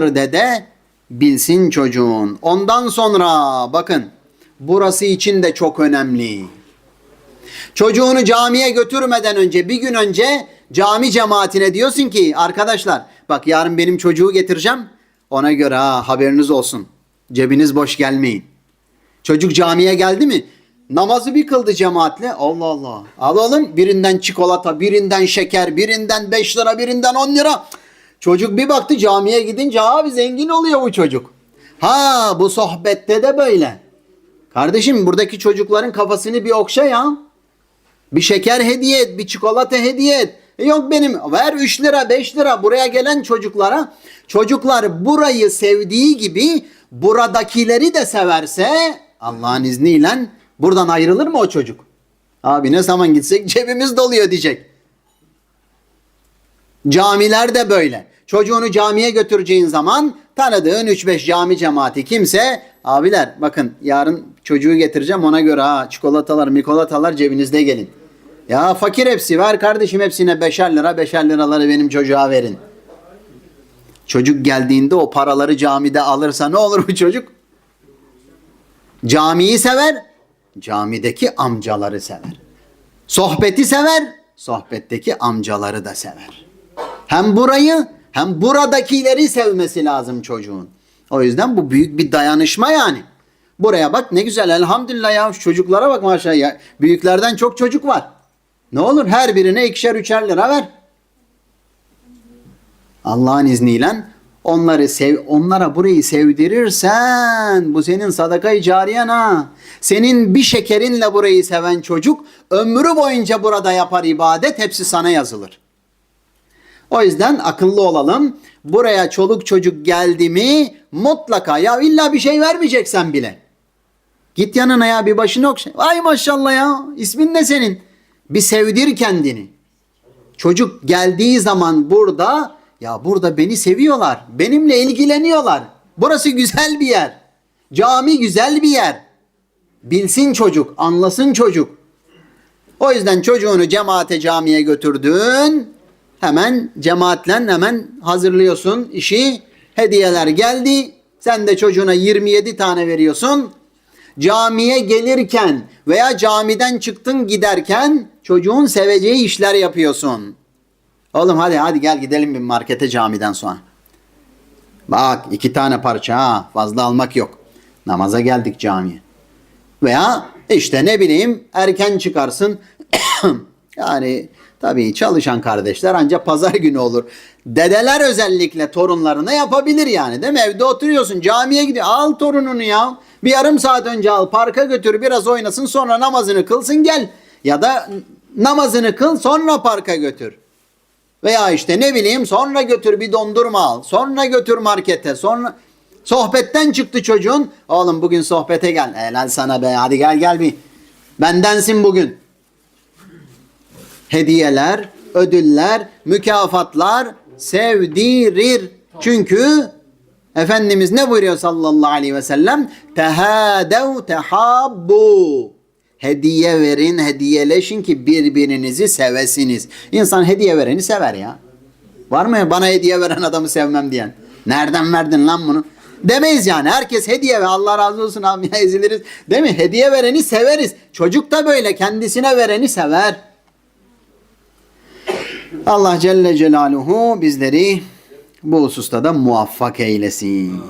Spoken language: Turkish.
dede bilsin çocuğun. Ondan sonra bakın burası için de çok önemli. Çocuğunu camiye götürmeden önce bir gün önce cami cemaatine diyorsun ki arkadaşlar bak yarın benim çocuğu getireceğim. Ona göre ha haberiniz olsun. Cebiniz boş gelmeyin. Çocuk camiye geldi mi? Namazı bir kıldı cemaatle. Allah Allah. Al oğlum birinden çikolata, birinden şeker, birinden 5 lira, birinden 10 lira. Çocuk bir baktı camiye gidince abi zengin oluyor bu çocuk. Ha bu sohbette de böyle. Kardeşim buradaki çocukların kafasını bir okşa ya. Bir şeker hediye et, bir çikolata hediye et. E yok benim ver 3 lira 5 lira buraya gelen çocuklara çocuklar burayı sevdiği gibi buradakileri de severse Allah'ın izniyle buradan ayrılır mı o çocuk? Abi ne zaman gitsek cebimiz doluyor diyecek. Camiler de böyle. Çocuğunu camiye götüreceğin zaman tanıdığın 3-5 cami cemaati kimse abiler bakın yarın çocuğu getireceğim ona göre ha çikolatalar mikolatalar cebinizde gelin. Ya fakir hepsi ver kardeşim hepsine beşer lira beşer liraları benim çocuğa verin. Çocuk geldiğinde o paraları camide alırsa ne olur bu çocuk? Camiyi sever, camideki amcaları sever. Sohbeti sever, sohbetteki amcaları da sever. Hem burayı hem buradakileri sevmesi lazım çocuğun. O yüzden bu büyük bir dayanışma yani. Buraya bak ne güzel elhamdülillah ya çocuklara bak maşallah ya. Büyüklerden çok çocuk var. Ne olur her birine ikişer üçer lira ver. Allah'ın izniyle onları sev onlara burayı sevdirirsen bu senin sadakayı cariyen ha. Senin bir şekerinle burayı seven çocuk ömrü boyunca burada yapar ibadet hepsi sana yazılır. O yüzden akıllı olalım. Buraya çoluk çocuk geldi mi mutlaka ya illa bir şey vermeyeceksen bile. Git yanına ya bir başını okşa. Ay maşallah ya ismin ne senin? Bir sevdir kendini. Çocuk geldiği zaman burada ya burada beni seviyorlar. Benimle ilgileniyorlar. Burası güzel bir yer. Cami güzel bir yer. Bilsin çocuk, anlasın çocuk. O yüzden çocuğunu cemaate camiye götürdün. Hemen cemaatle hemen hazırlıyorsun işi. Hediyeler geldi. Sen de çocuğuna 27 tane veriyorsun. Camiye gelirken veya camiden çıktın giderken çocuğun seveceği işler yapıyorsun. Oğlum hadi hadi gel gidelim bir markete camiden sonra. Bak iki tane parça ha fazla almak yok. Namaza geldik camiye. Veya işte ne bileyim erken çıkarsın. yani tabii çalışan kardeşler ancak pazar günü olur. Dedeler özellikle torunlarına yapabilir yani değil mi? Evde oturuyorsun camiye gidiyor. Al torununu ya. Bir yarım saat önce al parka götür biraz oynasın sonra namazını kılsın gel. Ya da namazını kıl sonra parka götür. Veya işte ne bileyim sonra götür bir dondurma al. Sonra götür markete. Sonra sohbetten çıktı çocuğun. Oğlum bugün sohbete gel. Helal sana be hadi gel gel bir. Bendensin bugün. Hediyeler, ödüller, mükafatlar sevdirir. Çünkü Efendimiz ne buyuruyor sallallahu aleyhi ve sellem? Tehadev tehabbu. Hediye verin, hediyeleşin ki birbirinizi sevesiniz. İnsan hediye vereni sever ya. Var mı bana hediye veren adamı sevmem diyen? Nereden verdin lan bunu? Demeyiz yani. Herkes hediye ve Allah razı olsun abi ya eziliriz. Değil mi? Hediye vereni severiz. Çocuk da böyle kendisine vereni sever. Allah Celle Celaluhu bizleri bu hususta da muvaffak eylesin.